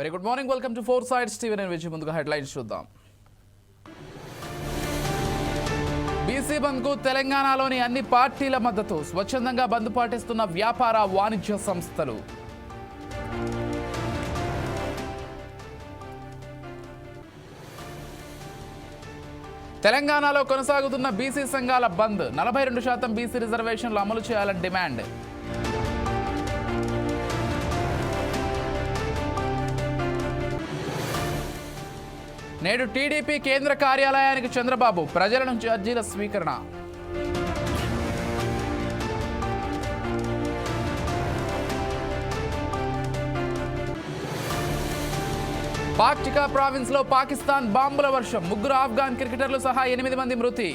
Very good morning welcome to four sides TV నేను విజయ్ ముందుగా headlines చూద్దాం. బీసీ బంద్కు తెలంగాణలోని అన్ని పార్టీల మద్దతు. స్వచ్ఛందంగా బంద్ పాటిస్తున్న వ్యాపార వాణిజ్య సంస్థలు. తెలంగాణలో కొనసాగుతున్న బీసీ సంఘాల బంద్. నలభై రెండు శాతం బీసీ రిజర్వేషన్లు అమలు చేయాలని డిమాండ్. నేడు టీడీపీ కేంద్ర కార్యాలయానికి చంద్రబాబు ప్రజల నుంచి అర్జీల స్వీకరణ పాక్టికా ప్రావిన్స్లో పాకిస్తాన్ బాంబుల వర్షం. ముగ్గురు ఆఫ్ఘాన్ క్రికెటర్లు సహా ఎనిమిది మంది మృతి.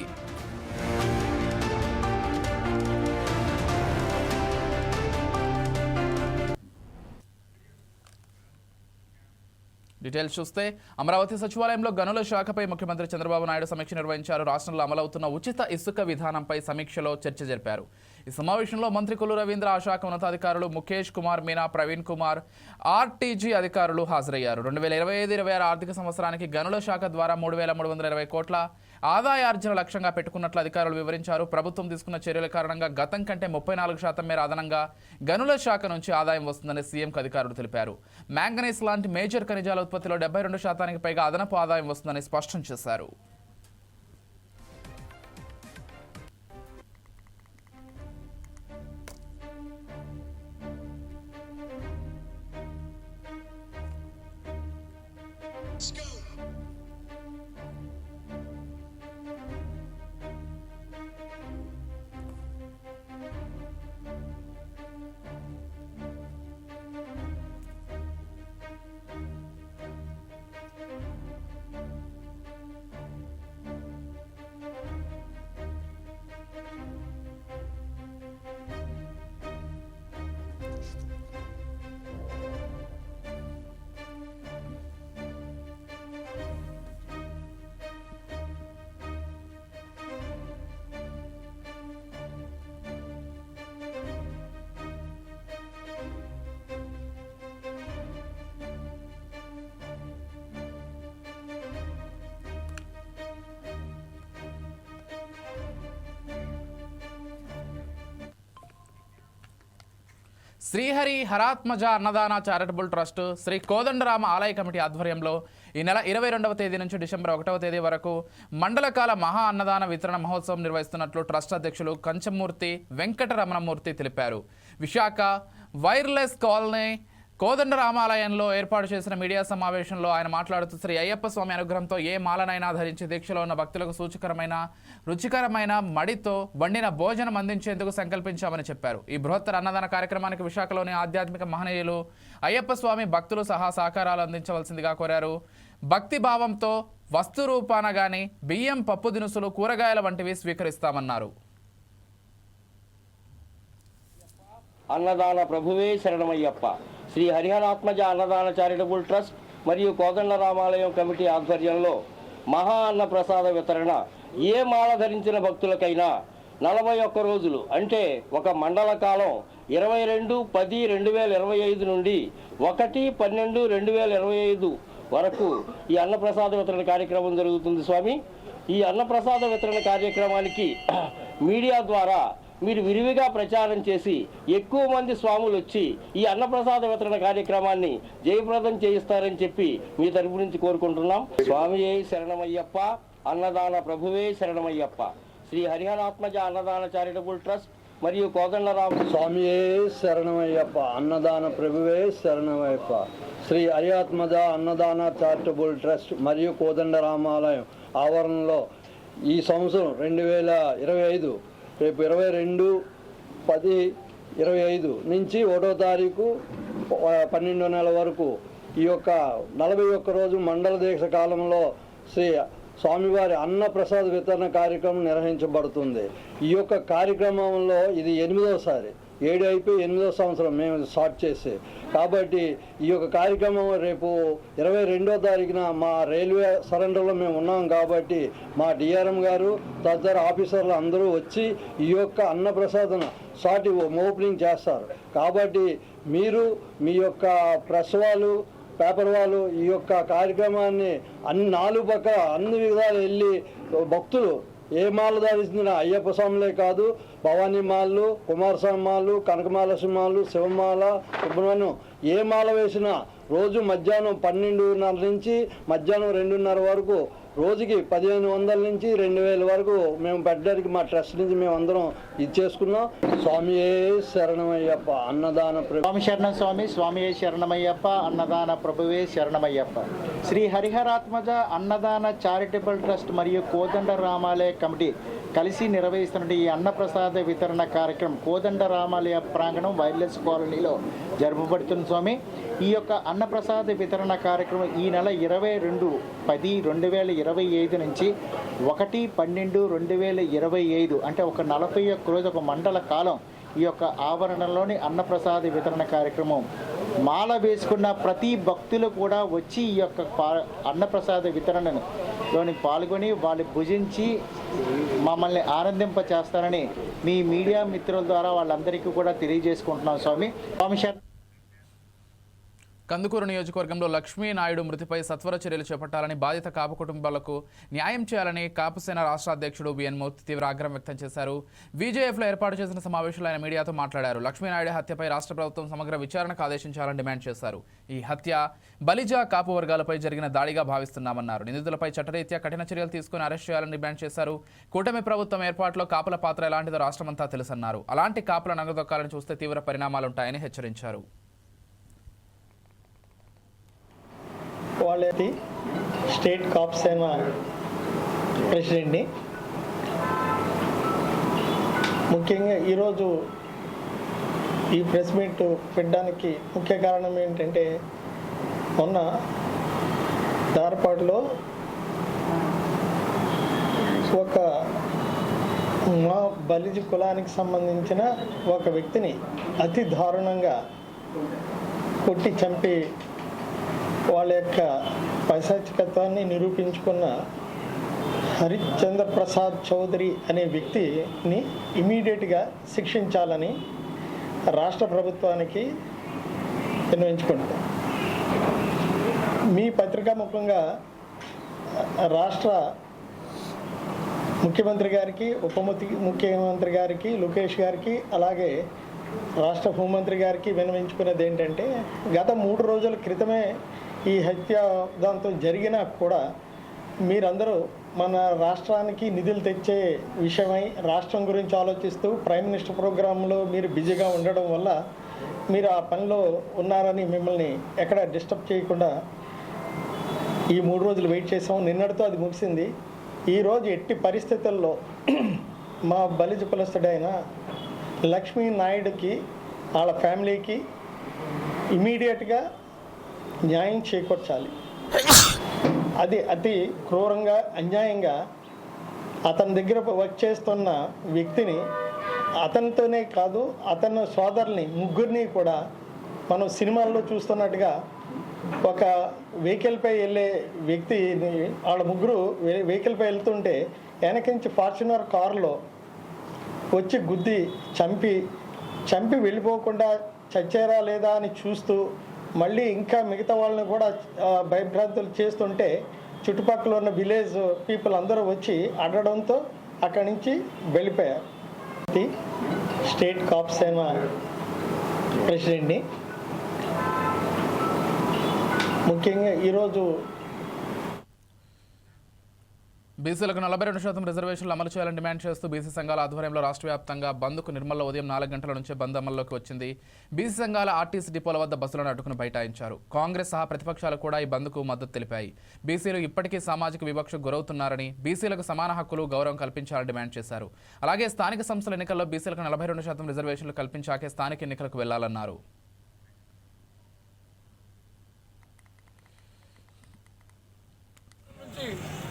డీటెయిల్స్ చూస్తే అమరావతి సచివాలయంలో గనుల శాఖపై ముఖ్యమంత్రి చంద్రబాబు నాయుడు సమీక్ష నిర్వహించారు. రాష్ట్రంలో అమలవుతున్న ఉచిత ఇసుక విధానంపై సమీక్షలో చర్చ జరిపారు. ఈ సమావేశంలో మంత్రి కొల్లు రవీంద్ర ఆ శాఖ ఉన్నతాధికారులు ముఖేష్ కుమార్ మీనా ప్రవీణ్ కుమార్ ఆర్టీజీ అధికారులు హాజరయ్యారు. రెండు వేల ఇరవై ఐదు ఇరవై ఆరు ఆర్థిక సంవత్సరానికి గనుల శాఖ ద్వారా మూడు వేల మూడు వందల ఇరవై కోట్ల ఆదాయార్జన లక్ష్యంగా పెట్టుకున్నట్లు అధికారులు వివరించారు. ప్రభుత్వం తీసుకున్న చర్యల కారణంగా గతం కంటే ముప్పై నాలుగు శాతం మేర అదనంగా గనుల శాఖ నుంచి ఆదాయం వస్తుందని సీఎంకు అధికారులు తెలిపారు. మ్యాంగనీస్ లాంటి మేజర్ ఖనిజాల ఉత్పత్తిలో డెబ్బై రెండు శాతానికి పైగా అదనపు ఆదాయం వస్తుందని స్పష్టం చేశారు. శ్రీహరి హరాత్మజ అన్నదాన చారిటబుల్ ట్రస్ట్ శ్రీ కోదండరామ ఆలయ కమిటీ ఆధ్వర్యంలో ఈ నెల ఇరవై రెండవ తేదీ నుంచి డిసెంబర్ ఒకటవ తేదీ వరకు మండలకాల మహా అన్నదాన వితరణ మహోత్సవం నిర్వహిస్తున్నట్లు ట్రస్ట్ అధ్యక్షులు కంచమూర్తి వెంకటరమణమూర్తి తెలిపారు. విశాఖ వైర్లెస్ కాలనీ కోదండ రామాలయంలో ఏర్పాటు చేసిన మీడియా సమావేశంలో ఆయన మాట్లాడుతూ శ్రీ అయ్యప్ప స్వామి అనుగ్రహంతో ఏ మాలనైనా ధరించి దీక్షలో ఉన్న భక్తులకు సూచకరమైన రుచికరమైన మడితో వండిన భోజనం అందించేందుకు సంకల్పించామని చెప్పారు. ఈ బృహత్తర అన్నదాన కార్యక్రమానికి విశాఖలోని ఆధ్యాత్మిక మహనీయులు అయ్యప్ప స్వామి భక్తులు సహా సహకారాలు అందించవలసిందిగా కోరారు. భక్తి భావంతో వస్తు రూపాన గాని బియ్యం పప్పు దినుసులు కూరగాయల వంటివి స్వీకరిస్తామన్నారు. అన్నదాన ప్రభువే శరణమయ్యప్ప. శ్రీ హరిహరాత్మజ అన్నదాన చారిటబుల్ ట్రస్ట్ మరియు కోదండ రామాలయం కమిటీ ఆధ్వర్యంలో మహా అన్న ప్రసాద వితరణ. ఏ మాల ధరించిన భక్తులకైనా నలభై ఒక్క రోజులు అంటే ఒక మండల కాలం ఇరవై రెండు పది రెండు వేల ఇరవై ఐదు నుండి ఒకటి పన్నెండు రెండు వేల ఇరవై ఐదు వరకు ఈ అన్నప్రసాద వితరణ కార్యక్రమం జరుగుతుంది స్వామి. ఈ అన్నప్రసాద వితరణ కార్యక్రమానికి మీడియా ద్వారా మీరు విరివిగా ప్రచారం చేసి ఎక్కువ మంది స్వాములు వచ్చి ఈ అన్నప్రసాద వితరణ కార్యక్రమాన్ని జయప్రదం చేయిస్తారని చెప్పి మీ తరపు నుంచి కోరుకుంటున్నాం. స్వామియే శరణమయ్యప్ప అన్నదాన ప్రభువే శరణమయ్యప్ప. శ్రీ హరిహరాత్మజ అన్నదాన చారిటబుల్ ట్రస్ట్ మరియు కోదండరామ స్వామియే శరణమయ్యప్ప అన్నదాన ప్రభువే శరణమయ్యప్ప. శ్రీ హరియాత్మజ అన్నదాన చారిటబుల్ ట్రస్ట్ మరియు కోదండ రామాలయం ఆవరణలో ఈ సంవత్సరం రెండు వేల ఇరవై ఐదు రేపు ఇరవై రెండు పది ఇరవై ఐదు నుంచి ఒకటో తారీఖు పన్నెండో నెల వరకు ఈ యొక్క నలభై ఒక్క రోజు మండల దీక్ష కాలంలో శ్రీ స్వామివారి అన్నప్రసాద్ వితరణ కార్యక్రమం నిర్వహించబడుతుంది. ఈ యొక్క కార్యక్రమంలో ఇది ఎనిమిదవసారి ఏడు అయిపోయి ఎనిమిదో సంవత్సరం మేము స్టార్ట్ చేసి కాబట్టి ఈ యొక్క కార్యక్రమం రేపు ఇరవై రెండో తారీఖున మా రైల్వే సరెండర్లో మేము ఉన్నాం కాబట్టి మా డిఆర్ఎం గారు తదితర ఆఫీసర్లు అందరూ వచ్చి ఈ యొక్క అన్నప్రసాదన షార్ట్ ఓపెనింగ్ చేస్తారు. కాబట్టి మీరు మీ యొక్క ప్రసవాలు పేపర్ వాళ్ళు ఈ యొక్క కార్యక్రమాన్ని అన్ని నాలుగు పక్కల అన్ని విధాలు వెళ్ళి భక్తులు ఏ మాల ధరించిన అయ్యప్ప స్వాములే కాదు భవానీ మాల్లు కుమారస్వామి మాల్లు కనకమాలక్ష్మి మాలలు శివమాల సుబ్రహ్మణ్యం. ఏ మాల వేసినా రోజు మధ్యాహ్నం పన్నెండున్నర నుంచి మధ్యాహ్నం రెండున్నర వరకు రోజుకి పదిహేను వందల నుంచి రెండు వేల వరకు మేము పెట్టడానికి మా ట్రస్ట్ నుంచి మేము అందరం ఇది చేసుకున్నాం. స్వామి శరణమయ్యప్ప అన్నదాన స్వామి శరణం స్వామి స్వామి శరణమయ్యప్ప అన్నదాన ప్రభువే శరణమయ్యప్ప. శ్రీ హరిహరాత్మజ అన్నదాన చారిటబుల్ ట్రస్ట్ మరియు కోదండ రామాలయ కమిటీ కలిసి నిర్వహిస్తున్న ఈ అన్నప్రసాద వితరణ కార్యక్రమం కోదండ రామాలయ ప్రాంగణం వైర్లెస్ కాలనీలో జరుపబడుతుంది స్వామి. ఈ యొక్క అన్నప్రసాద వితరణ కార్యక్రమం ఈ నెల ఇరవై రెండు పది రెండు వేల ఇరవై ఐదు నుంచి ఒకటి పన్నెండు రెండు వేల ఇరవై ఐదు అంటే ఒక నలభై ఒక్క రోజు ఒక మండల కాలం ఈ యొక్క ఆవరణలోని అన్నప్రసాద వితరణ కార్యక్రమం మాల వేసుకున్న ప్రతి భక్తులు కూడా వచ్చి ఈ యొక్క పా అన్నప్రసాద వితరణను లోని పాల్గొని వాళ్ళు భుజించి మమ్మల్ని ఆనందింప చేస్తారని మీ మీడియా మిత్రుల ద్వారా వాళ్ళందరికీ కూడా తెలియజేసుకుంటున్నాం స్వామి. స్వామి కందుకూరు నియోజకవర్గంలో లక్ష్మీనాయుడు మృతిపై సత్వర చర్యలు చేపట్టాలని బాధిత కాపు కుటుంబాలకు న్యాయం చేయాలని కాపుసేన రాష్ట్ర అధ్యక్షుడు బిఎన్ మూర్తి తీవ్ర ఆగ్రహం వ్యక్తం చేశారు. బీజేఎఫ్లో ఏర్పాటు చేసిన సమావేశంలో ఆయన మీడియాతో మాట్లాడారు. లక్ష్మీనాయుడు హత్యపై రాష్ట్ర ప్రభుత్వం సమగ్ర విచారణకు ఆదేశించాలని డిమాండ్ చేశారు. ఈ హత్య బలిజా కాపు వర్గాలపై జరిగిన దాడిగా భావిస్తున్నామన్నారు. నిందితులపై చట్టరీత్యా కఠిన చర్యలు తీసుకుని అరెస్ట్ చేయాలని డిమాండ్ చేశారు. కూటమి ప్రభుత్వం ఏర్పాటులో కాపుల పాత్ర ఎలాంటిదో రాష్ట్రమంతా తెలుసన్నారు. అలాంటి కాపుల నగదొక్కాలని చూస్తే తీవ్ర పరిణామాలుంటాయని హెచ్చరించారు. వాళ్ళది స్టేట్ కాప్ సేన ప్రెసిడెంట్ని. ముఖ్యంగా ఈరోజు ఈ ప్రెస్ మీట్ పెట్టడానికి ముఖ్య కారణం ఏంటంటే మొన్న దారపాటులో ఒక మా బలిజి కులానికి సంబంధించిన ఒక వ్యక్తిని అతి దారుణంగా కొట్టి చంపి వాళ్ళ యొక్క పైశాచికత్వాన్ని నిరూపించుకున్న హరిశ్చంద్ర ప్రసాద్ చౌదరి అనే వ్యక్తిని ఇమీడియట్గా శిక్షించాలని రాష్ట్ర ప్రభుత్వానికి విన్నవించుకుంటుంది మీ పత్రికా ముఖంగా రాష్ట్ర ముఖ్యమంత్రి గారికి ఉప ముఖ్యమంత్రి గారికి లోకేష్ గారికి అలాగే రాష్ట్ర హోంమంత్రి గారికి విన్నవించుకున్నది ఏంటంటే గత మూడు రోజుల క్రితమే ఈ హత్య దాంతో జరిగినా కూడా మీరందరూ మన రాష్ట్రానికి నిధులు తెచ్చే విషయమై రాష్ట్రం గురించి ఆలోచిస్తూ ప్రైమ్ మినిస్టర్ ప్రోగ్రాంలో మీరు బిజీగా ఉండడం వల్ల మీరు ఆ పనిలో ఉన్నారని మిమ్మల్ని ఎక్కడ డిస్టర్బ్ చేయకుండా ఈ మూడు రోజులు వెయిట్ చేసాం నిన్నటితో అది ముగిసింది. ఈరోజు ఎట్టి పరిస్థితుల్లో మా బలిజ కులస్తుడైన లక్ష్మీ నాయుడుకి వాళ్ళ ఫ్యామిలీకి ఇమీడియట్గా న్యాయం చేకూర్చాలి. అది అతి క్రూరంగా అన్యాయంగా అతని దగ్గర వర్క్ చేస్తున్న వ్యక్తిని అతనితోనే కాదు అతని సోదరుని ముగ్గురిని కూడా మనం సినిమాల్లో చూస్తున్నట్టుగా ఒక వెహికల్పై వెళ్ళే వ్యక్తిని వాళ్ళ ముగ్గురు వెహికల్పై వెళ్తుంటే వెనకించి ఫార్చునర్ కారులో వచ్చి గుద్ది చంపి చంపి వెళ్ళిపోకుండా చచ్చారా లేదా అని చూస్తూ మళ్ళీ ఇంకా మిగతా వాళ్ళని కూడా భయభ్రాంతులు చేస్తుంటే చుట్టుపక్కల ఉన్న విలేజ్ పీపుల్ అందరూ వచ్చి అడగడంతో అక్కడి నుంచి వెళ్ళిపోయారు. స్టేట్ కాప్ సేన ప్రెసిడెంట్ని. ముఖ్యంగా ఈరోజు బీసీలకు నలభై రెండు శాతం రిజర్వేషన్లు అమలు చేయాలని డిమాండ్ చేస్తూ బీసీ సంఘాల ఆధ్వర్యంలో రాష్ట్ర వ్యాప్తంగా బంద్కు నిర్మల్లో ఉదయం నాలుగు గంటల నుంచే బంద్ అమల్లోకి వచ్చింది. బీసీ సంఘాల ఆర్టీసీ డిపోల వద్ద బస్సులను అడ్డుకుని బైఠాయించారు. కాంగ్రెస్ సహా ప్రతిపక్షాలు కూడా ఈ బంద్కు మద్దతు తెలిపాయి. బీసీలు ఇప్పటికీ సామాజిక వివక్షకు గురవుతున్నారని బీసీలకు సమాన హక్కులు గౌరవం కల్పించాలని డిమాండ్ చేశారు. అలాగే స్థానిక సంస్థల ఎన్నికల్లో బీసీలకు నలభై రెండు శాతం రిజర్వేషన్లు కల్పించాకే స్థానిక ఎన్నికలకు వెళ్ళాలన్నారు.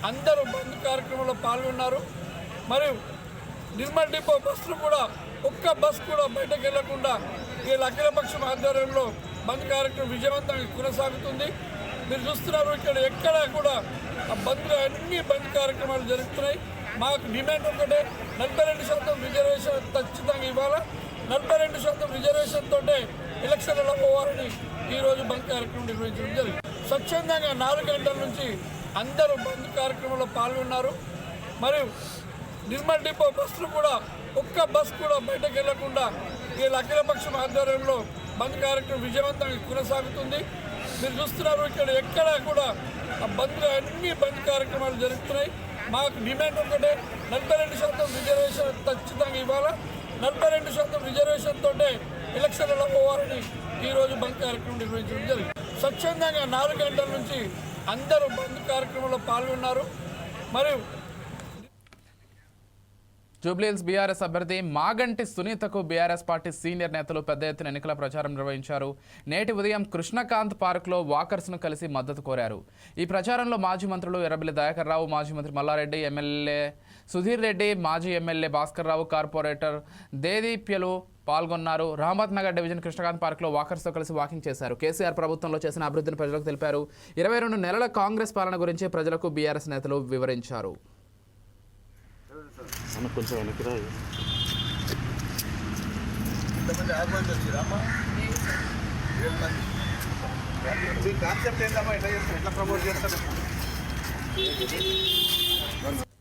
అందరూ పాల్గొన్నారు మరియు నిర్మల్ డిపో బస్సులు కూడా ఒక్క బస్ కూడా బయటకు వెళ్ళకుండా వీళ్ళ అఖిలపక్షం ఆధ్వర్యంలో బంద్ కార్యక్రమం విజయవంతంగా కొనసాగుతుంది. మీరు చూస్తున్నారు ఇక్కడ ఎక్కడ కూడా ఆ బంద్ అన్ని బంద్ కార్యక్రమాలు జరుగుతున్నాయి. మాకు డిమాండ్ ఒకటే నలభై రెండు శాతం రిజర్వేషన్ ఖచ్చితంగా ఇవ్వాలా? నలభై రెండు శాతం రిజర్వేషన్ తోటే ఎలక్షన్లలో పోవాలని ఈరోజు బంద్ కార్యక్రమం నిర్వహించడం జరిగింది. స్వచ్ఛందంగా నాలుగు గంటల నుంచి అందరూ బంద్ కార్యక్రమంలో పాల్గొన్నారు. మరియు నిర్మల్ డిపో బస్సులు కూడా ఒక్క బస్ కూడా బయటకు వెళ్ళకుండా ఈ అఖిలపక్షం ఆధ్వర్యంలో బంద్ కార్యక్రమం విజయవంతంగా కొనసాగుతుంది. మీరు చూస్తున్నారు ఇక్కడ ఎక్కడ కూడా ఆ బంద్ అన్ని బంద్ కార్యక్రమాలు జరుగుతున్నాయి. మాకు డిమాండ్ ఒకటే నలభై రెండు శాతం రిజర్వేషన్ ఖచ్చితంగా ఇవ్వాలా? నలభై రెండు శాతం రిజర్వేషన్తో ఎలక్షన్లలో పోవాలని ఈరోజు బంద్ కార్యక్రమం నిర్వహించడం జరిగింది. స్వచ్ఛందంగా నాలుగు గంటల నుంచి అందరూ బంద్ కార్యక్రమంలో పాల్గొన్నారు. మరియు జూబ్లీహిల్స్ బీఆర్ఎస్ అభ్యర్థి మాగంటి సునీతకు బీఆర్ఎస్ పార్టీ సీనియర్ నేతలు పెద్ద ఎత్తున ఎన్నికల ప్రచారం నిర్వహించారు. నేటి ఉదయం కృష్ణకాంత్ పార్క్లో వాకర్స్ను కలిసి మద్దతు కోరారు. ఈ ప్రచారంలో మాజీ మంత్రులు ఎర్రబిల్లి దయాకర్ రావు మాజీ మంత్రి మల్లారెడ్డి ఎమ్మెల్యే సుధీర్ రెడ్డి మాజీ ఎమ్మెల్యే భాస్కర్ రావు కార్పొరేటర్ దేదీప్యలు పాల్గొన్నారు. రహమత్ నగర్ డివిజన్ కృష్ణకాంత్ పార్క్లో వాకర్స్తో కలిసి వాకింగ్ చేశారు. కేసీఆర్ ప్రభుత్వంలో చేసిన అభివృద్ధిని ప్రజలకు తెలిపారు. ఇరవై రెండు నెలల కాంగ్రెస్ పాలన గురించి ప్రజలకు బీఆర్ఎస్ నేతలు వివరించారు. అన్న కొంచెం వెనక్కి రాయి. మీ కాన్సెప్ట్ ఏంటమ్మా ఎట్లా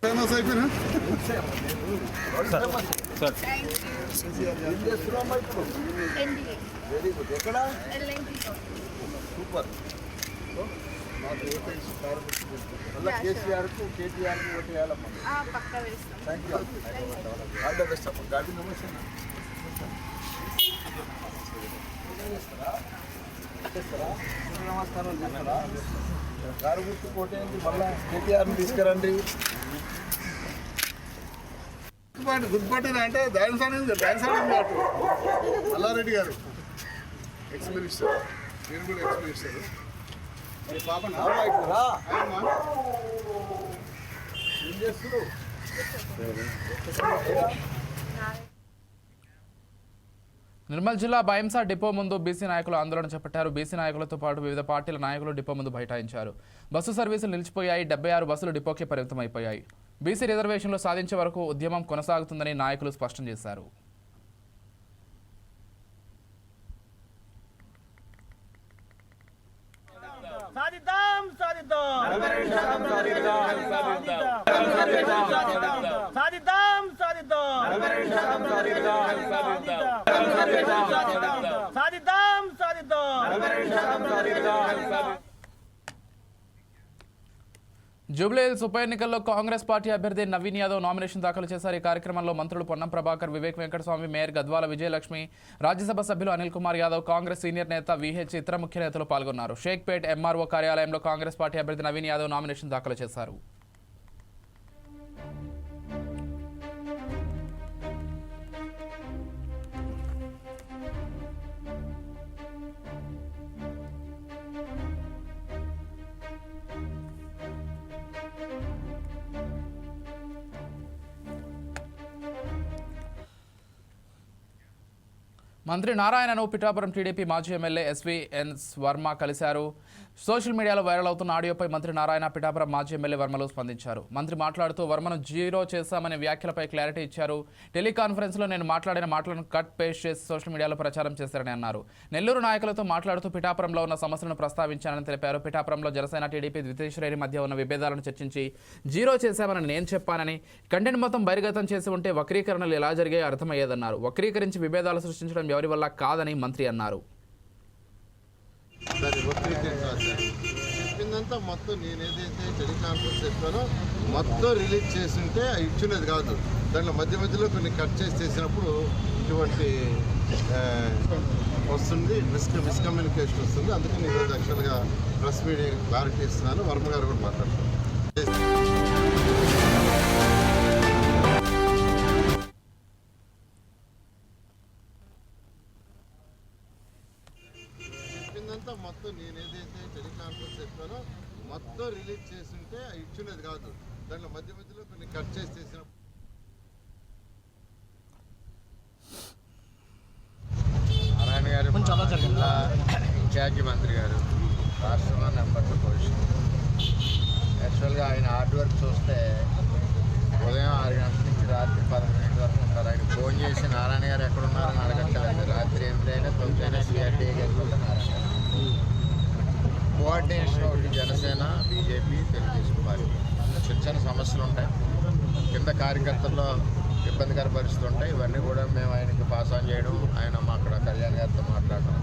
ఫేమస్ అయిపోయినా ఎక్కడ సూపర్. కేసీఆర్కు కేటీఆర్కు ఓటు వేయాలమ్మా పక్క వేస్తాం. Thank you all the best అమ్మా గాడి నమస్తే నమస్కారం చేస్తారా? గారు గుర్తు మళ్ళా కేటీఆర్ని తీసుకురండి. గుర్తుపాటు అంటే డాన్స్ అనేది డాన్స్ అనేది అటు మల్లారెడ్డి గారు. ఎక్స్ మినిస్టర్ మీరు కూడా ఎక్స్ మినిస్టర్ మరి పాప ఏం చేస్తున్నావు నిర్మల్ జిల్లా బైంసా డిపో ముందు బీసీ నాయకులు ఆందోళన చేపట్టారు. బీసీ నాయకులతో పాటు వివిధ పార్టీల నాయకులు డిపో ముందు బైఠాయించారు. బస్సు సర్వీసులు నిలిచిపోయాయి. డెబ్బై ఆరు బస్సులు డిపోకే పరిమితమైపోయాయి. బీసీ రిజర్వేషన్లు సాధించే వరకు ఉద్యమం కొనసాగుతుందని నాయకులు స్పష్టం చేశారు. शरणं జూబ్లీహిల్స్ ఉప ఎన్నికల్లో కాంగ్రెస్ పార్టీ అభ్యర్థి నవీన్ యాదవ్ నామినేషన్ దాఖలు చేశారు. ఈ కార్యక్రమంలో మంత్రులు పొన్నం ప్రభాకర్ వివేక్ వెంకటస్వామి మేయర్ గద్వాల విజయలక్ష్మి రాజ్యసభ సభ్యులు అనిల్ కుమార్ యాదవ్ కాంగ్రెస్ సీనియర్ నేత విహెచ్ ఇతర ముఖ్య నేతలు పాల్గొన్నారు. షేక్పేట్ ఎంఆర్ఓ కార్యాలయంలో కాంగ్రెస్ పార్టీ అభ్యర్థి నవీన్ యాదవ్ నామినేషన్ దాఖలు చేశారు. మంత్రి నారాయణను పిఠాపురం టీడీపీ మాజీ ఎమ్మెల్యే ఎస్వి ఎన్ వర్మ కలిశారు. సోషల్ మీడియాలో వైరల్ అవుతున్న ఆడియోపై మంత్రి నారాయణ పిఠాపురం మాజీ ఎమ్మెల్యే వర్మలు స్పందించారు. మంత్రి మాట్లాడుతూ వర్మను జీరో చేశామనే వ్యాఖ్యలపై క్లారిటీ ఇచ్చారు. టెలికాన్ఫరెన్స్లో నేను మాట్లాడిన మాటలను కట్ పేస్ట్ చేసి సోషల్ మీడియాలో ప్రచారం చేశారని అన్నారు. నెల్లూరు నాయకులతో మాట్లాడుతూ పిఠాపురంలో ఉన్న సమస్యలను ప్రస్తావించానని తెలిపారు. పిఠాపురంలో జనసేన టీడీపీ ద్వితీయ శ్రేణి మధ్య ఉన్న విభేదాలను చర్చించి జీరో చేశామని నేను చెప్పానని కంటెంట్ మొత్తం బహిర్గతం చేసి ఉంటే వక్రీకరణలు ఎలా జరిగాయో అర్థమయ్యేదన్నారు. వక్రీకరించి విభేదాలు సృష్టించడం ఎవరి వల్ల కాదని మంత్రి అన్నారు. చెప్పిందంతా మొత్తం నేను ఏదైతే టెలికాన్ఫరెన్స్ చెప్పానో మొత్తం రిలీజ్ చేస్తుంటే ఇచ్చినది కాదు. దాంట్లో మధ్య మధ్యలో కొన్ని కట్ చేసి చేసినప్పుడు ఇటువంటి వస్తుంది మిస్ మిస్కమ్యూనికేషన్ వస్తుంది. అందుకని ఈరోజు యాక్చువల్గా ప్రెస్ మీడియా క్లారిటీ ఇస్తున్నాను. వర్మ గారు కూడా మాట్లాడతారు. ఇబ్బందికర పరిస్థితులు ఉంటాయి. ఇవన్నీ కూడా మేము ఆయనకి పాస్ ఆన్ చేయడం ఆయన మా అక్కడ కళ్యాణ్ గారితో మాట్లాడడం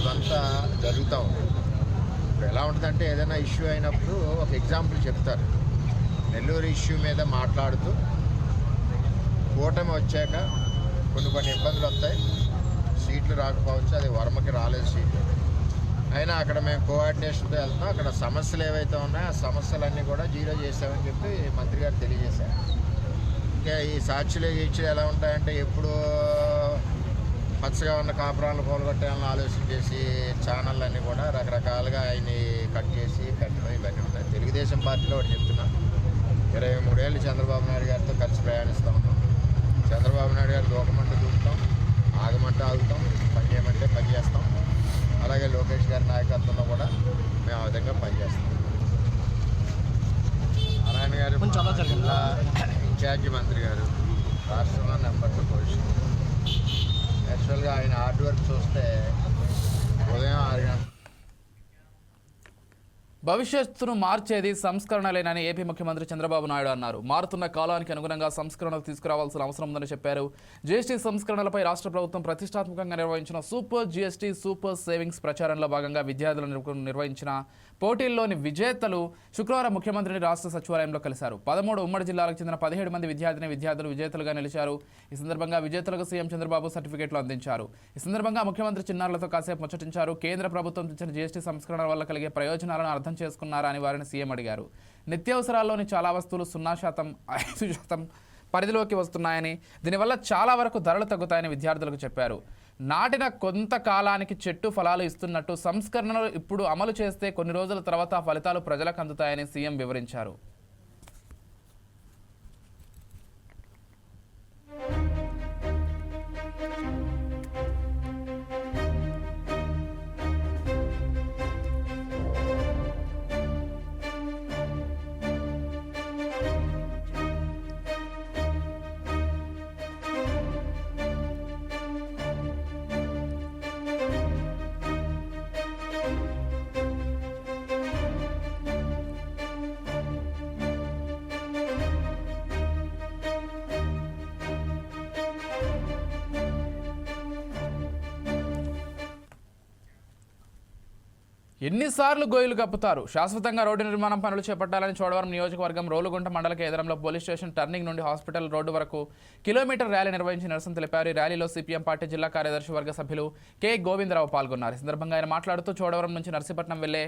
ఇవంతా జరుగుతూ. ఉంది ఇప్పుడు ఎలా ఉంటుందంటే ఏదైనా ఇష్యూ అయినప్పుడు ఒక ఎగ్జాంపుల్ చెప్తారు. నెల్లూరు ఇష్యూ మీద మాట్లాడుతూ కూటమి వచ్చాక కొన్ని కొన్ని ఇబ్బందులు వస్తాయి. సీట్లు రాకపోవచ్చు అది వర్మకి రాలేదు సీట్లు అయినా అక్కడ మేము కోఆర్డినేషన్తో వెళ్తున్నాం. అక్కడ సమస్యలు ఏవైతే ఉన్నాయో ఆ సమస్యలన్నీ కూడా జీరో చేసామని చెప్పి మంత్రి గారు తెలియజేశారు. ఇంకా ఈ సాక్షులు గీక్షులు ఎలా ఉంటాయంటే ఎప్పుడు పచ్చగా ఉన్న కాపురాలను పోలగొట్టాలని ఆలోచన చేసి ఛానల్ అన్నీ కూడా రకరకాలుగా ఆయన్ని కట్ చేసి పెట్టడం ఇవన్నీ ఉంటాయి. తెలుగుదేశం పార్టీలో ఒకటి చెప్తున్నా. ఇరవై మూడేళ్ళు చంద్రబాబు నాయుడు గారితో కలిసి ప్రయాణిస్తూ ఉన్నాం. చంద్రబాబు నాయుడు గారు దూకమంటే దూకుతాం ఆగమంటే ఆగుతాం పని చేయమంటే పని చేస్తాం. అలాగే లోకేష్ గారి నాయకత్వంలో కూడా మేము ఆ విధంగా పనిచేస్తాం. నారాయణ గారు జిల్లా ఇన్ఛార్జి మంత్రి గారు రాష్ట్రంలో నెంబర్ టూ పొజిషన్. యాక్చువల్గా ఆయన హార్డ్ వర్క్ చూస్తే ఉదయం ఆరు గంటల భవిష్యత్తును మార్చేది సంస్కరణలేనని ఏపీ ముఖ్యమంత్రి చంద్రబాబు నాయుడు అన్నారు. మారుతున్న కాలానికి అనుగుణంగా సంస్కరణలు తీసుకురావాల్సిన అవసరం ఉందని చెప్పారు. జీఎస్టీ సంస్కరణలపై రాష్ట్ర ప్రభుత్వం ప్రతిష్టాత్మకంగా నిర్వహించిన సూపర్ జీఎస్టీ సూపర్ సేవింగ్స్ ప్రచారంలో భాగంగా విద్యార్థులు నిర్వహించిన పోటీల్లోని విజేతలు శుక్రవారం ముఖ్యమంత్రిని రాష్ట్ర సచివాలయంలో కలిశారు. పదమూడు ఉమ్మడి జిల్లాలకు చెందిన పదిహేడు మంది విద్యార్థిని విద్యార్థులు విజేతలుగా నిలిచారు. ఈ సందర్భంగా విజేతలకు సీఎం చంద్రబాబు సర్టిఫికేట్లు అందించారు. ఈ సందర్భంగా ముఖ్యమంత్రి చిన్నారులతో కాసేపు ముచ్చటించారు. కేంద్ర ప్రభుత్వం తెచ్చిన జీఎస్టీ సంస్కరణల వల్ల కలిగే ప్రయోజనాలను అర్థం చేసుకున్నారా అని వారిని సీఎం అడిగారు. నిత్యావసరాల్లోని చాలా వస్తువులు సున్నా శాతం ఐదు శాతం పరిధిలోకి వస్తున్నాయని దీనివల్ల చాలా వరకు ధరలు తగ్గుతాయని విద్యార్థులకు చెప్పారు. నాటిన కొంతకాలానికి చెట్టు ఫలాలు ఇస్తున్నట్టు సంస్కరణలు ఇప్పుడు అమలు చేస్తే కొన్ని రోజుల తర్వాత ఫలితాలు ప్రజలకు అందుతాయని సీఎం వివరించారు. ఎన్నిసార్లు గోయిలు కప్పుతారు? శాశ్వతంగా రోడ్డు నిర్మాణం పనులు చేపట్టాలని చోడవరం నియోజకవర్గం రోలుగుంట మండల కేంద్రంలో పోలీస్ స్టేషన్ టర్నింగ్ నుండి హాస్పిటల్ రోడ్డు వరకు కిలోమీటర్ ర్యాలీ నిర్వహించి నిరసన తెలిపారు. ఈ ర్యాలీలో సిపిఎం పార్టీ జిల్లా కార్యదర్శి వర్గ సభ్యులు కె. గోవిందరావు పాల్గొన్నారు. ఈ సందర్భంగా ఆయన మాట్లాడుతూ చోడవరం నుంచి నర్సీపట్నం వెళ్ళే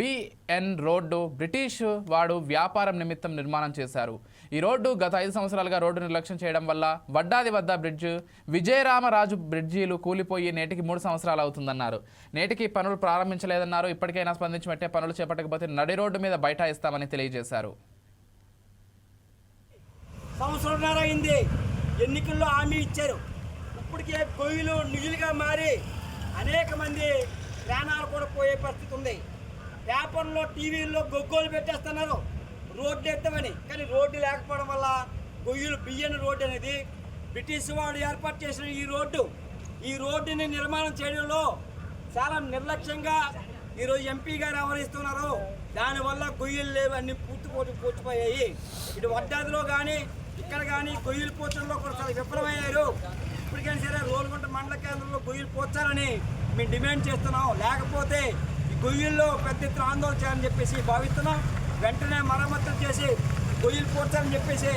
బిఎన్ రోడ్డు బ్రిటిష్ వాడు వ్యాపారం నిమిత్తం నిర్మాణం చేశారు. ఈ రోడ్డు గత ఐదు సంవత్సరాలుగా రోడ్డు నిర్లక్ష్యం చేయడం వల్ల వడ్డాది వద్ద బ్రిడ్జ్ విజయరామరాజు బ్రిడ్జీలు కూలిపోయి నేటికి మూడు సంవత్సరాలు అవుతుందన్నారు. నేటికి పనులు ప్రారంభించలేదన్నారు. ఇప్పటికైనా స్పందించబట్టే పనులు చేపట్టకపోతే నడి రోడ్డు మీద బైఠాయిస్తామని తెలియజేశారు. సంవత్సరంన్నర అయింది. ఎన్నికల్లో హామీ ఇచ్చారు. ఇప్పటికే పొయ్యిలు నిధులుగా మారి అనేక మంది ప్రాణాలు కూడా పోయే పరిస్థితి ఉంది. పేపర్లో టీవీల్లో గొగ్గోలు పెట్టేస్తున్నారు. రోడ్డు ఎత్తమని. కానీ రోడ్డు లేకపోవడం వల్ల గొయ్యలు బియ్యని రోడ్డు అనేది బ్రిటిష్ వాడు ఏర్పాటు చేసిన ఈ రోడ్డు. ఈ రోడ్డుని నిర్మాణం చేయడంలో చాలా నిర్లక్ష్యంగా ఈరోజు ఎంపీ గారు వ్యవహరిస్తున్నారు. దానివల్ల గొయ్యలు లేవు అన్ని పూర్తి పోటీ పూర్తిపోయాయి ఇటు వడ్డాదిలో కానీ ఇక్కడ కానీ గొయ్యలు పోచడంలో కూడా చాలా విఫలమయ్యారు. ఇప్పటికైనా సరే రోలుగుంట మండల కేంద్రంలో గొయ్యలు పోచాలని మేము డిమాండ్ చేస్తున్నాం. లేకపోతే ఈ గొయ్యల్లో పెద్ద ఎత్తున ఆందోళన చేయాలని చెప్పేసి భావిస్తున్నాం. వెంటనే మరమ్మతులు చేసి గొయ్యలు పూడ్చాలని చెప్పేసి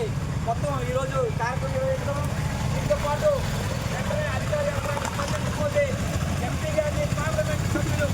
మొత్తం ఈరోజు కార్యక్రమం నిర్వహించడం దీంతో పాటు వెంటనే అధికారి యంత్రాంగం స్పందించకపోతే ఎంపీ గారిని పార్లమెంట్ సభ్యులు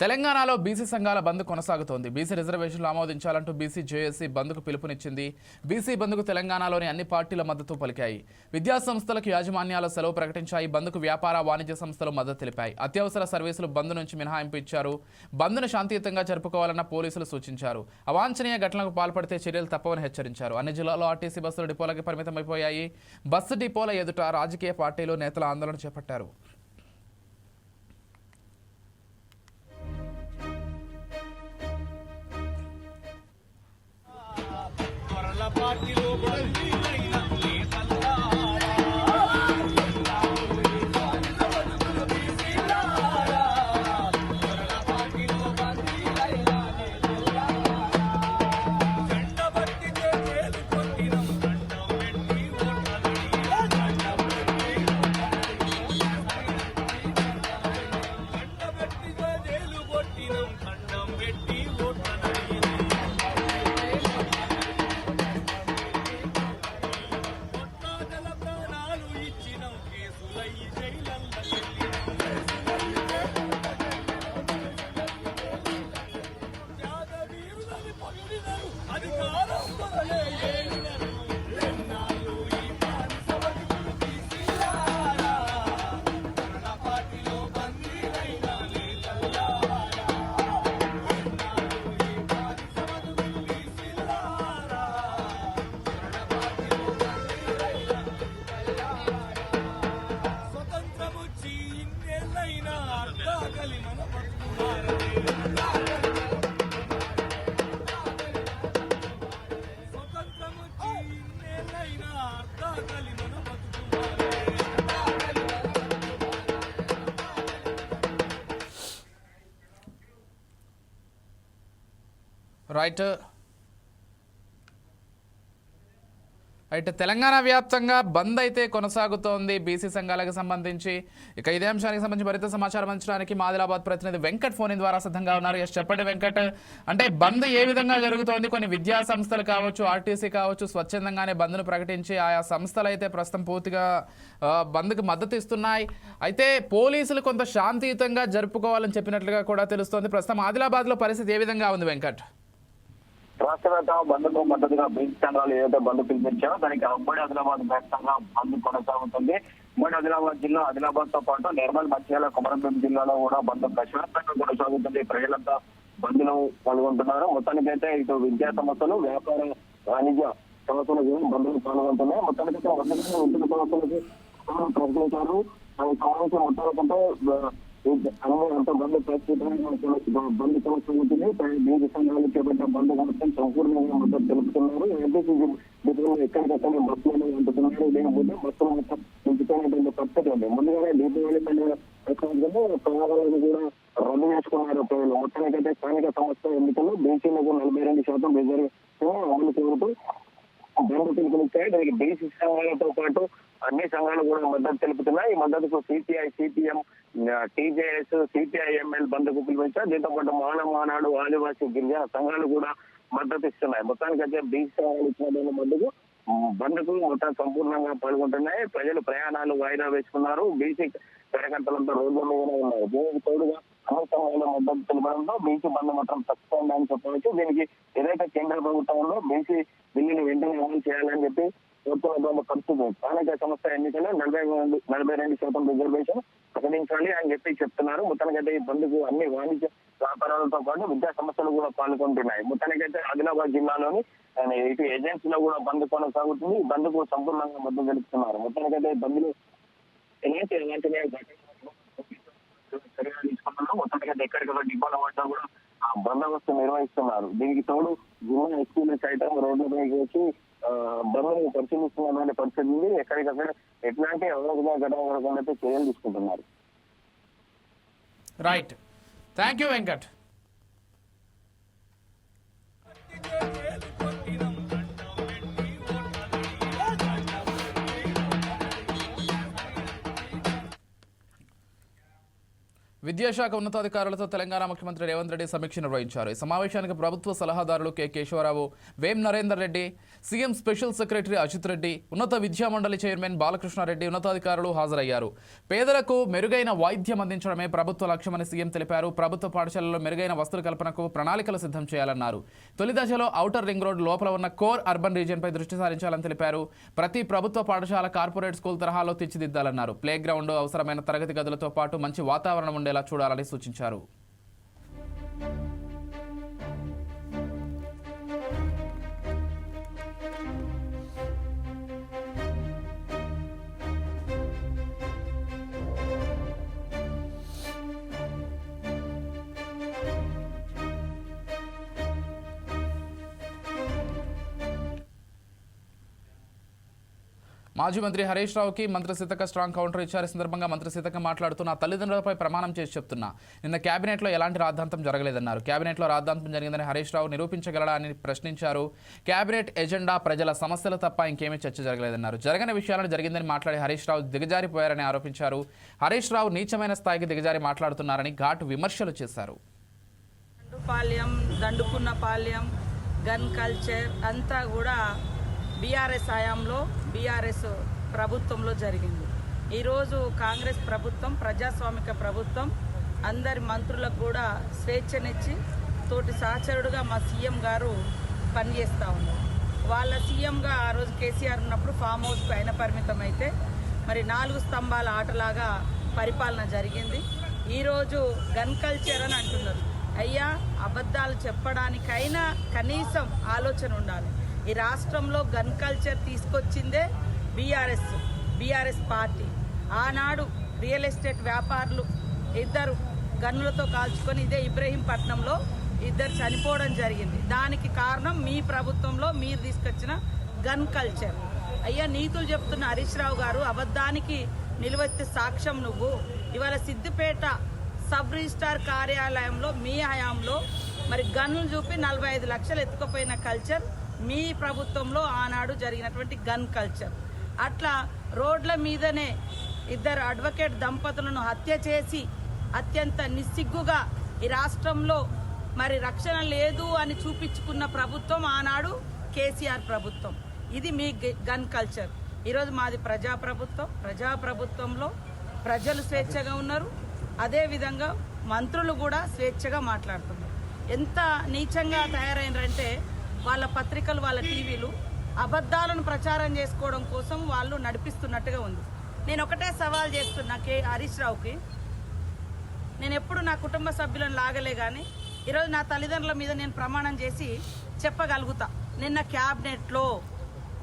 తెలంగాణలో బీసీ సంఘాల బంద్ కొనసాగుతోంది. బీసీ రిజర్వేషన్లు ఆమోదించాలంటూ బీసీ జేఏసీ బంద్కు పిలుపునిచ్చింది. బీసీ బంద్కు తెలంగాణలోని అన్ని పార్టీల మద్దతు పలికాయి. విద్యాసంస్థలకు యాజమాన్యాలు యాజమాన్యాల సెలవు ప్రకటించాయి. బంద్కు వ్యాపార వాణిజ్య సంస్థలు మద్దతు తెలిపాయి. అత్యవసర సర్వీసులు బంద్ నుంచి మినహాయింపు ఇచ్చారు. బంద్ను శాంతియుతంగా జరుపుకోవాలన్న పోలీసులు సూచించారు. అవాంఛనీయ ఘటనలకు పాల్పడితే చర్యలు తప్పవని హెచ్చరించారు. అన్ని జిల్లాల్లో ఆర్టీసీ బస్సులు డిపోలకి పరిమితమైపోయాయి. బస్సు డిపోల ఎదుట రాజకీయ పార్టీలు నేతల ఆందోళన చేపట్టారు. రైట్ అయితే తెలంగాణ వ్యాప్తంగా బంద్ అయితే కొనసాగుతోంది బీసీ సంఘాలకు సంబంధించి. ఇక ఇదే అంశానికి సంబంధించి మరింత సమాచారం అందించడానికి మాదిలాబాద్ ప్రతినిధి వెంకట్ ఫోన్ ద్వారా సిద్ధంగా ఉన్నారు. ఎస్ చెప్పండి వెంకట్. అంటే బంద్ ఏ విధంగా జరుగుతోంది? కొన్ని విద్యా సంస్థలు కావచ్చు ఆర్టీసీ కావచ్చు స్వచ్ఛందంగానే బంద్ను ప్రకటించి ఆయా సంస్థలు అయితే ప్రస్తుతం పూర్తిగా బంద్కు మద్దతు ఇస్తున్నాయి. అయితే పోలీసులు కొంత శాంతియుతంగా జరుపుకోవాలని చెప్పినట్లుగా కూడా తెలుస్తోంది. ప్రస్తుతం ఆదిలాబాద్లో పరిస్థితి ఏ విధంగా ఉంది వెంకట్? రాష్ట్ర వ్యాప్తంగా మద్దతుగా బీచ్ సంఘాలు ఏదైతే బంద్ పిలిపించారో దానికి ఉమ్మడి ఆదిలాబాద్ వ్యాప్తంగా బంద్ కొనసాగుతుంది. ఉమ్మడి ఆదిలాబాద్ జిల్లా ఆదిలాబాద్తో పాటు నిర్మల్ మంచిర్యాల కొమరంభీం జిల్లాలో కూడా బంద్ ప్రశాంతంగా కొనసాగుతుంది. ప్రజలంతా బంద్లో పాల్గొంటున్నారు. మొత్తానికైతే ఇటు విద్యా సంస్థలు వ్యాపార వాణిజ్య సంస్థలు కూడా బంద్లో పాల్గొంటున్నాయి. మొత్తానికైతే వంద ఉద్యోగ సంస్థలకి ప్రకటించారు కావాల్సిన మొత్తాలకంటే అంత బంద్ పరిస్థితులు బంద్ కొనసాగుతుంది బీజీ సంఘాలు చేపట్టిన బంద్ కోసం సంపూర్ణంగా మద్దతు తెలుపుతున్నారు. ఏపీసీ బిడ్డలు ఎక్కడికక్కడ బస్సులను అంటున్నారు. లేకపోతే బస్సులు మొత్తం నింపుతున్నటువంటి పరిస్థితి ఉంది. ముందుగానే దీపావళి పండుగ ప్రకారంగా ప్రయాణాలను కూడా రద్దు చేసుకున్నారు. ప్రజలు మొత్తానికైతే స్థానిక సంస్థ ఎన్నికల్లో బీసీలకు నలభై రెండు శాతం రిజర్వ్ అమలు చేరుతూ బంద్ పిలుపునిచ్చాయి దానికి బీసీ సంఘాలతో పాటు అన్ని సంఘాలు కూడా మద్దతు తెలుపుతున్నాయి. ఈ మద్దతుకు సిపిఐ సిపిఎం టీజేఎస్ సిపిఐఎంఎల్ బంద్కు పిలుపునిచ్చారు. దీంతో పాటు మాన మానాడు ఆదివాసీ గిరిజన సంఘాలు కూడా మద్దతు ఇస్తున్నాయి. మొత్తానికైతే బీసీ సంఘాలు ఇచ్చినటువంటి మద్దతు మొత్తం సంపూర్ణంగా పాల్గొంటున్నాయి. ప్రజలు ప్రయాణాలు వాయిదా వేసుకున్నారు. బీసీ కార్యకర్తలంతా రోడ్ల మీద ఉన్నారు. దీనికి తోడుగా అన్ని సంఘాల మద్దతు తెలపడంతో బీసీ బంద్ మాత్రం తక్కువ అని చెప్పవచ్చు. దీనికి ఏదైతే కేంద్ర ప్రభుత్వంలో బీసీ బిల్లుని వెంటనే అమలు చేయాలని చెప్పి కోరుతున్నటువంటి పరిస్థితి స్థానిక సంస్థ ఎన్నికల్లో నలభై రెండు నలభై రెండు శాతం రిజర్వేషన్ ప్రకటించాలి అని చెప్పి చెప్తున్నారు. మొత్తానికైతే ఈ బంధుకు అన్ని వాణిజ్య వ్యాపారాలతో పాటు విద్యా సంస్థలు కూడా పాల్గొంటున్నాయి. మొత్తానికైతే ఆదిలాబాద్ జిల్లాలోని ఆ, ఇటు ఏజెన్సీలో కూడా బంద్ కొనసాగుతుంది. బంద్కు సంపూర్ణంగా మద్దతు తెలుపుతున్నారు. మొత్తానికైతే ఈ బంద్లు ఎలాంటి ఎలాంటి చర్యలు తీసుకుంటున్నాం మొత్తానికైతే ఎక్కడికక్కడ డిబ్బాలు పడ్డా కూడా బందోబస్తు నిర్వహిస్తున్నారు. దీనికి తోడు జిల్లా ఎస్పీలు సైతం రోడ్లపైకి వచ్చి ఆ, బంద్ను పరిశీలిస్తున్నటువంటి పరిస్థితి ఉంది ఎక్కడికక్కడ ఎట్లాంటి అవరోధ ఘటన చర్యలు తీసుకుంటున్నారు. రైట్ థ్యాంక్ యూ వెంకట్ విద్యాశాఖ ఉన్నతాధికారులతో తెలంగాణ ముఖ్యమంత్రి రేవంత్ రెడ్డి సమీక్ష నిర్వహించారు. ఈ సమావేశానికి ప్రభుత్వ సలహాదారులు K. Keshava Rao Vem Narender Reddy CM special secretary Ajith Reddy ఉన్నత విద్యా మండలి చైర్మన్ బాలకృష్ణారెడ్డి ఉన్నతాధికారులు హాజరయ్యారు. పేదలకు మెరుగైన వైద్యం అందించడమే ప్రభుత్వ లక్ష్యమని సీఎం తెలిపారు. ప్రభుత్వ పాఠశాలల్లో మెరుగైన వస్తుల కల్పనకు ప్రణాళికలు సిద్ధం చేయాలన్నారు. తొలి దశలో ఔటర్ రింగ్ రోడ్ లోపల ఉన్న కోర్ అర్బన్ రీజియన్పై దృష్టి సారించాలని తెలిపారు. ప్రతి ప్రభుత్వ పాఠశాల కార్పొరేట్ స్కూల్ తరహాలో తీర్చిదిద్దాలన్నారు. ప్లే గ్రౌండ్ అవసరమైన తరగతి గదులతో పాటు మంచి వాతావరణం ఉండేలా చూడాలని సూచించారు. మాజీ మంత్రి హరీష్ రావుకి మంత్రి సీతక్క స్ట్రాంగ్ కౌంటర్ ఇచ్చారు. సందర్భంగా మంత్రి సీతక్క మాట్లాడుతూ నా తల్లిదండ్రులపై ప్రమాణం చేసి చెప్తున్నా. నిన్న కేబినెట్లో ఎలాంటి రాద్ధాంతం జరగలేదన్నారు. కేబినెట్లో రాద్ధాంతం జరిగిందని హరీష్ రావు నిరూపించగలడా అని ప్రశ్నించారు. కేబినెట్ ఎజెండా ప్రజల సమస్యలు తప్ప ఇంకేమీ చర్చ జరగలేదన్నారు. జరగని విషయాలను జరిగిందని మాట్లాడి హరీష్ రావు దిగజారిపోయారని ఆరోపించారు. హరీష్ రావు నీచమైన స్థాయికి దిగజారి మాట్లాడుతున్నారని ఘాటు విమర్శలు చేశారు. పాల్యం దండుకున్న గన్ కల్చర్ అంతా కూడా బీఆర్ఎస్ హయాంలో బీఆర్ఎస్ ప్రభుత్వంలో జరిగింది. ఈరోజు కాంగ్రెస్ ప్రభుత్వం ప్రజాస్వామిక ప్రభుత్వం అందరి మంత్రులకు కూడా స్వేచ్ఛనిచ్చి తోటి సహచరుడుగా మా సీఎం గారు పనిచేస్తూ ఉన్నారు. వాళ్ళ సీఎంగా ఆ రోజు కేసీఆర్ ఉన్నప్పుడు ఫామ్ హౌస్కు ఆయన పరిమితం అయితే మరి నాలుగు స్తంభాల ఆటలాగా పరిపాలన జరిగింది. ఈరోజు గన్ కల్చర్ అని అంటున్నారు. అయ్యా అబద్ధాలు చెప్పడానికైనా కనీసం ఆలోచన ఉండాలి. ఈ రాష్ట్రంలో గన్ కల్చర్ తీసుకొచ్చిందే బీఆర్ఎస్ బీఆర్ఎస్ పార్టీ. ఆనాడు రియల్ ఎస్టేట్ వ్యాపారులు ఇద్దరు గన్నులతో కాల్చుకొని ఇదే ఇబ్రహీంపట్నంలో ఇద్దరు చనిపోవడం జరిగింది. దానికి కారణం మీ ప్రభుత్వంలో మీరు తీసుకొచ్చిన గన్ కల్చర్. అయ్యా నీతులు చెప్తున్న హరీష్ రావు గారు అబద్ధానికి నిలువెత్తే సాక్ష్యం నువ్వు. ఇవాళ సిద్దిపేట సబ్ రిజిస్టార్ కార్యాలయంలో మీ హయాంలో మరి గన్నులు చూపి నలభై ఐదు లక్షలు ఎత్తుకుపోయిన కల్చర్ మీ ప్రభుత్వంలో ఆనాడు జరిగినటువంటి గన్ కల్చర్. అట్లా రోడ్ల మీదనే ఇద్దరు అడ్వకేట్ దంపతులను హత్య చేసి అత్యంత నిస్సిగ్గుగా ఈ రాష్ట్రంలో మరి రక్షణ లేదు అని చూపించుకున్న ప్రభుత్వం ఆనాడు కేసీఆర్ ప్రభుత్వం. ఇది మీ గన్ కల్చర్. ఈరోజు మాది ప్రజా ప్రభుత్వం. ప్రజా ప్రభుత్వంలో ప్రజలు స్వేచ్ఛగా ఉన్నారు. అదేవిధంగా మంత్రులు కూడా స్వేచ్ఛగా మాట్లాడుతున్నారు. ఎంత నీచంగా తయారైనారంటే వాళ్ళ పత్రికలు వాళ్ళ టీవీలు అబద్ధాలను ప్రచారం చేసుకోవడం కోసం వాళ్ళు నడిపిస్తున్నట్టుగా ఉంది. నేను ఒకటే సవాల్ చేస్తున్నా కే హరీష్ రావుకి. నేను ఎప్పుడు నా కుటుంబ సభ్యులను లాగలే కానీ ఈరోజు నా తల్లిదండ్రుల మీద నేను ప్రమాణం చేసి చెప్పగలుగుతా. నిన్న క్యాబినెట్లో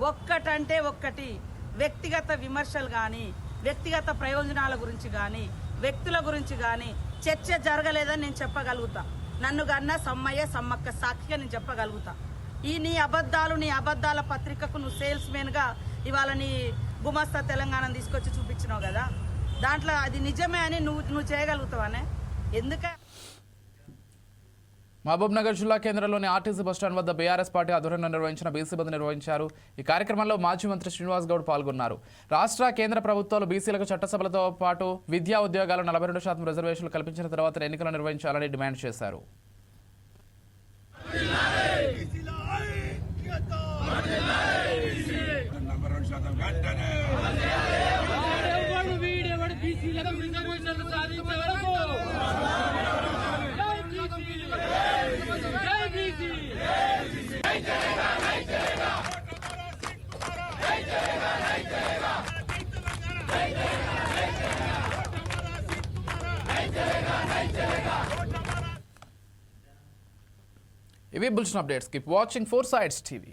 ఒక్కటంటే ఒక్కటి వ్యక్తిగత విమర్శలు కానీ వ్యక్తిగత ప్రయోజనాల గురించి కానీ వ్యక్తుల గురించి కానీ చర్చ జరగలేదని నేను చెప్పగలుగుతా. నన్ను కన్నా సమ్మయ్య సమ్మక్క సాక్షిగా నేను చెప్పగలుగుతా. ఈ నీ అబద్ధాలు నీ అబద్ధాల పత్రికకు నువ్వు సేల్స్ మెన్గా ఇవాళ నీ గుమస్తా తెలంగాణ తీసుకొచ్చి చూపించినావు కదా. దాంట్లో అది నిజమే అని నువ్వు నువ్వు చేయగలుగుతావానే ఎందుక మహబూబ్ నగర్ జిల్లా కేంద్రంలోని ఆర్టీసీ బస్టాండ్ వద్ద బీఆర్ఎస్ పార్టీ ఆధ్వర్యంలో నిర్వహించిన బీసీ బంద్ నిర్వహించారు. ఈ కార్యక్రమంలో మాజీ మంత్రి శ్రీనివాస్ గౌడ్ పాల్గొన్నారు. రాష్ట్ర కేంద్ర ప్రభుత్వాలు బీసీలకు చట్టసభలతో పాటు విద్యా ఉద్యోగాలు నలభై రెండు శాతం రిజర్వేషన్లు కల్పించిన తర్వాత ఎన్నికలు నిర్వహించాలని డిమాండ్ చేశారు. ఇవి bulletin updates keep watching Four Sides TV